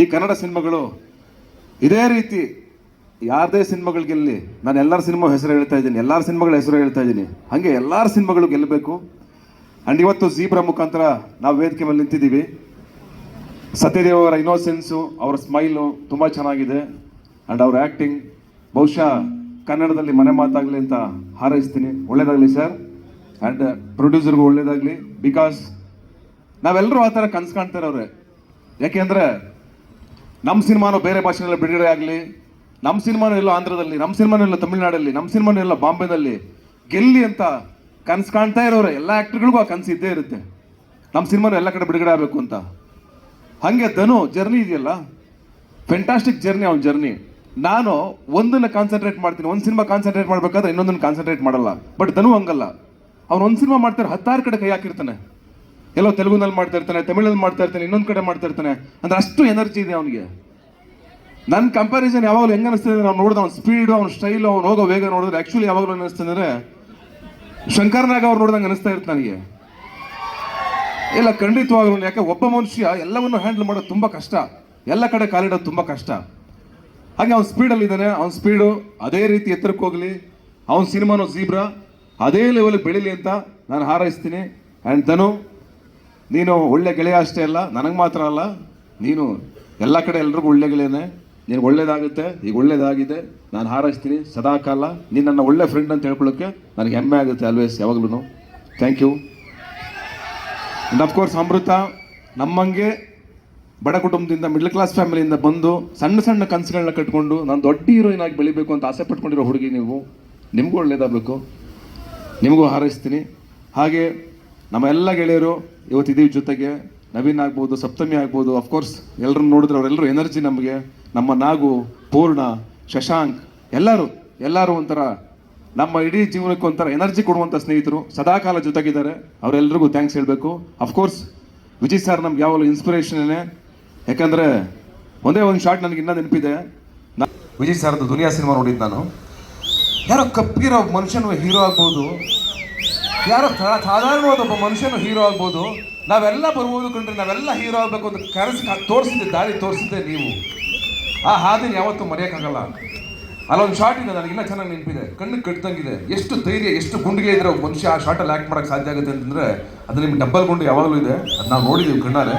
ಈ ಕನ್ನಡ ಸಿನಿಮಾಗಳು ಇದೇ ರೀತಿ ಯಾರದೇ ಸಿನಿಮಾಗಳು ಗೆಲ್ಲಿ, ನಾನು ಎಲ್ಲರ ಸಿನಿಮಾ ಹೆಸರು ಹೇಳ್ತಾ ಇದ್ದೀನಿ, ಎಲ್ಲರ ಸಿನಿಮಾಗಳ ಹೆಸರು ಹೇಳ್ತಾ ಇದ್ದೀನಿ. ಹಾಗೆ ಎಲ್ಲರ ಸಿನಿಮಾಗಳು ಗೆಲ್ಲಬೇಕು. ಆ್ಯಂಡ್ ಇವತ್ತು ಝೀಬ್ರ ಮುಖಾಂತರ ನಾವು ವೇದಿಕೆ ಮೇಲೆ ನಿಂತಿದ್ದೀವಿ. ಸತ್ಯದೇವ್ ಅವರ ಇನ್ನೋಸೆನ್ಸು ಅವರ ಸ್ಮೈಲು ತುಂಬ ಚೆನ್ನಾಗಿದೆ. ಆ್ಯಂಡ್ ಅವ್ರ ಆ್ಯಕ್ಟಿಂಗ್ ಬಹುಶಃ ಕನ್ನಡದಲ್ಲಿ ಮನೆ ಮಾತಾಗಲಿ ಅಂತ ಹಾರೈಸ್ತೀನಿ. ಒಳ್ಳೇದಾಗಲಿ ಸರ್. ಆ್ಯಂಡ್ ಪ್ರೊಡ್ಯೂಸರ್ಗೂ ಒಳ್ಳೇದಾಗಲಿ. ಬಿಕಾಸ್ ನಾವೆಲ್ಲರೂ ಆ ಥರ ಕನ್ಸು ಅವ್ರೆ ಯಾಕೆಂದರೆ ನಮ್ಮ ಸಿನಿಮಾನು ಬೇರೆ ಭಾಷೆನಲ್ಲಿ ಬಿಡುಗಡೆ ಆಗಲಿ ನಮ್ಮ ಸಿನಿಮಾನು ಎಲ್ಲೋ ಆಂಧ್ರದಲ್ಲಿ ನಮ್ಮ ಸಿನಿಮಾನು ಎಲ್ಲ ತಮಿಳ್ನಾಡಲ್ಲಿ ನಮ್ಮ ಸಿನಿಮಾನು ಎಲ್ಲ ಬಾಂಬೆನಲ್ಲಿ ಗೆಲ್ಲಿ ಅಂತ ಕನಸು ಕಾಣ್ತಾ ಇರೋರೆ. ಎಲ್ಲ ಆ್ಯಕ್ಟ್ರ್ಗಳಿಗೂ ಆ ಕನಸು ಇದ್ದೇ ಇರುತ್ತೆ. ನಮ್ಮ ಸಿನಿಮಾನು ಎಲ್ಲ ಕಡೆ ಬಿಡುಗಡೆ ಆಗಬೇಕು ಅಂತ. ಹಾಗೆ ಧನು, ಜರ್ನಿ ಇದೆಯಲ್ಲ? ಫೆಂಟಾಸ್ಟಿಕ್ ಜರ್ನಿ ಅವ್ನ ಜರ್ನಿ. ನಾನು ಒಂದನ್ನು ಕಾನ್ಸಂಟ್ರೇಟ್ ಮಾಡ್ತೀನಿ. ಒಂದು ಸಿನಿಮಾ ಕಾನ್ಸಂಟ್ರೇಟ್ ಮಾಡಬೇಕಾದ್ರೆ ಇನ್ನೊಂದನ್ನು ಕಾನ್ಸಂಟ್ರೇಟ್ ಮಾಡಲ್ಲ. ಬಟ್ ಧನು ಹಂಗಲ್ಲ. ಅವ್ನು ಒಂದು ಸಿನಿಮಾ ಮಾಡ್ತಾರೆ ಹತ್ತಾರು ಕಡೆ ಕೈ ಹಾಕಿರ್ತಾನೆ. ಎಲ್ಲೋ ತೆಲುಗುನಲ್ಲಿ ಮಾಡ್ತಾ ಇರ್ತಾನೆ, ತಮಿಳಲ್ಲಿ ಮಾಡ್ತಾ ಇರ್ತಾನೆ, ಇನ್ನೊಂದು ಕಡೆ ಮಾಡ್ತಾ ಇರ್ತಾನೆ. ಅಂದ್ರೆ ಅಷ್ಟು ಎನರ್ಜಿ ಇದೆ ಅವನಿಗೆ. ನನ್ನ ಕಂಪ್ಯಾರಿಸನ್ ಯಾವಾಗಲೂ ಹೆಂಗೆ ಅನಿಸ್ತದೆ ನಾವು ನೋಡಿದ ಅವ್ನ ಸ್ಪೀಡ್ ಅವ್ನ ಸ್ಟೈಲು ಅವ್ನು ಹೋಗೋ ವೇಗ ನೋಡಿದ್ರೆ ಆ್ಯಕ್ಚುಲಿ ಯಾವಾಗಲೂ ಅನಿಸ್ತದೆ ಅಂದರೆ ಶಂಕರ್ನಾಗ ಅವ್ರು ನೋಡಿದಂಗೆ ಅನಿಸ್ತಾ ಇರುತ್ತೆ ನನಗೆ. ಇಲ್ಲ, ಖಂಡಿತವಾಗ್ಲೂ ಯಾಕೆ ಒಬ್ಬ ಮನುಷ್ಯ ಎಲ್ಲವನ್ನು ಹ್ಯಾಂಡಲ್ ಮಾಡೋದು ತುಂಬ ಕಷ್ಟ. ಎಲ್ಲ ಕಡೆ ಕಾಲಿಡೋದು ತುಂಬ ಕಷ್ಟ. ಹಾಗೆ ಅವ್ನ ಸ್ಪೀಡಲ್ಲಿ ಇದ್ದಾನೆ, ಅವ್ನ ಸ್ಪೀಡು ಅದೇ ರೀತಿ ಎತ್ತರಕ್ಕೆ ಹೋಗಲಿ. ಅವ್ನ ಸಿನಿಮಾನು ಜೀಬ್ರಾ ಅದೇ ಲೆವೆಲ್ ಬೆಳೀಲಿ ಅಂತ ನಾನು ಹಾರೈಸ್ತೀನಿ. ಆ್ಯಂಡ್ ತನು ನೀನು ಒಳ್ಳೆ ಗೆಳೆಯ ಅಷ್ಟೇ ಅಲ್ಲ, ನನಗೆ ಮಾತ್ರ ಅಲ್ಲ, ನೀನು ಎಲ್ಲ ಕಡೆ ಎಲ್ರಿಗೂ ಒಳ್ಳೆ ಗೆಳೆಯನೇ. ನೀನು ಒಳ್ಳೇದಾಗುತ್ತೆ, ಈಗ ಒಳ್ಳೇದಾಗಿದೆ, ನಾನು ಹಾರೈಸ್ತೀನಿ, ಸದಾಕಾಲ. ನೀನು ನನ್ನ ಒಳ್ಳೆ ಫ್ರೆಂಡ್ ಅಂತ ಹೇಳ್ಕೊಳ್ಳೋಕ್ಕೆ ನನಗೆ ಹೆಮ್ಮೆ ಆಗುತ್ತೆ ಆಲ್ವೇಸ್ ಯಾವಾಗಲೂ thank you and of course Amrita ನಮ್ಮಂಗೆ ಬಡ ಕುಟುಂಬದಿಂದ ಮಿಡ್ಲ್ ಕ್ಲಾಸ್ ಫ್ಯಾಮಿಲಿಯಿಂದ ಬಂದು ಸಣ್ಣ ಸಣ್ಣ ಕನಸುಗಳನ್ನ ಕಟ್ಕೊಂಡು ನಾನು ದೊಡ್ಡ ಹೀರೋಯಿನ್ ಆಗಿ ಬೆಳಿಬೇಕು ಅಂತ ಆಸೆ ಪಟ್ಕೊಂಡಿರೋ ಹುಡುಗಿ ನೀವು. ನಿಮಗೂ ಒಳ್ಳೇದಾಗಬೇಕು. ನಿಮಗೂ ಹಾರೈಸ್ತೀನಿ. ಹಾಗೆ ನಮ್ಮ ಎಲ್ಲ ಗೆಳೆಯರು ಇವತ್ತಿದ್ದೀವಿ ಜೊತೆಗೆ ನವೀನ್ ಆಗ್ಬೋದು, ಸಪ್ತಮಿ ಆಗ್ಬೋದು ಅಫ್ಕೋರ್ಸ್ ಎಲ್ಲರನ್ನು ನೋಡಿದ್ರೆ ಅವರೆಲ್ಲರೂ ಎನರ್ಜಿ ನಮಗೆ, ನಮ್ಮ ನಾಗು, ಪೂರ್ಣ, ಶಶಾಂಕ್, ಎಲ್ಲರೂ ಎಲ್ಲರೂ ಒಂಥರ ನಮ್ಮ ಇಡೀ ಜೀವನಕ್ಕೆ ಒಂಥರ ಎನರ್ಜಿ ಕೊಡುವಂಥ ಸ್ನೇಹಿತರು, ಸದಾಕಾಲ ಜೊತೆಗಿದ್ದಾರೆ ಅವರೆಲ್ಲರಿಗೂ ಥ್ಯಾಂಕ್ಸ್ ಹೇಳಬೇಕು. ಅಫ್ಕೋರ್ಸ್ ವಿಜಯ್ ಸರ್ ನಮ್ಗೆ ಯಾವಾಗಲೂ ಇನ್ಸ್ಪಿರೇಷನ್ನೇ ಯಾಕಂದರೆ ಒಂದೇ ಒಂದು ಶಾರ್ಟ್ ನನಗೆ ಇನ್ನೂ ನೆನಪಿದೆ. ನಾ ವಿಜಯ್ ಸರ್ದು ದುನಿಯಾ ಸಿನಿಮಾ ನೋಡಿದ್ದು ನಾನು. ಯಾರೋ ಕಪ್ಪಿರೋ ಮನುಷ್ಯನು ಹೀರೋ ಆಗ್ಬೋದು. ಯಾರೋ ಸಾಧಾರಣವಾದ ಒಬ್ಬ ಮನುಷ್ಯನು ಹೀರೋ ಆಗ್ಬೋದು. ನಾವೆಲ್ಲ ಬರ್ಬೋದು ಕಂಡ್ರೆ ನಾವೆಲ್ಲ ಹೀರೋ ಆಗಬೇಕು ಅಂತ ಕನಸು ತೋರಿಸಿದ್ದೆ, ದಾರಿ ತೋರಿಸಿದ್ದೆ ನೀವು. ಆ ಹಾದಿನ ಯಾವತ್ತೂ ಮರೆಯೋಕ್ಕಾಗಲ್ಲ. ಅಲ್ಲೊಂದು ಶಾರ್ಟ್ ಇದೆ ಇನ್ನೂ ಚೆನ್ನಾಗಿ ನೆನಪಿದೆ. ಕಣ್ಣು ಕಟ್ಟಿದಂಗಿದೆ ಎಷ್ಟು ಧೈರ್ಯ, ಎಷ್ಟು ಗುಂಡಿಗೆ ಇದ್ರೆ ಒಬ್ಬ ಮನುಷ್ಯ ಆ ಶಾರ್ಟಲ್ಲಿ ಆ್ಯಕ್ಟ್ ಮಾಡೋಕ್ಕೆ ಸಾಧ್ಯ ಆಗುತ್ತೆ ಅಂತಂದರೆ ಅದು ನಿಮ್ಗೆ ಡಬ್ಬಲ್ ಗುಂಡು ಯಾವಾಗಲೂ ಇದೆ. ಅದು ನಾವು ನೋಡಿದ್ದೀವಿ ಕಣ್ಣಾರೆ.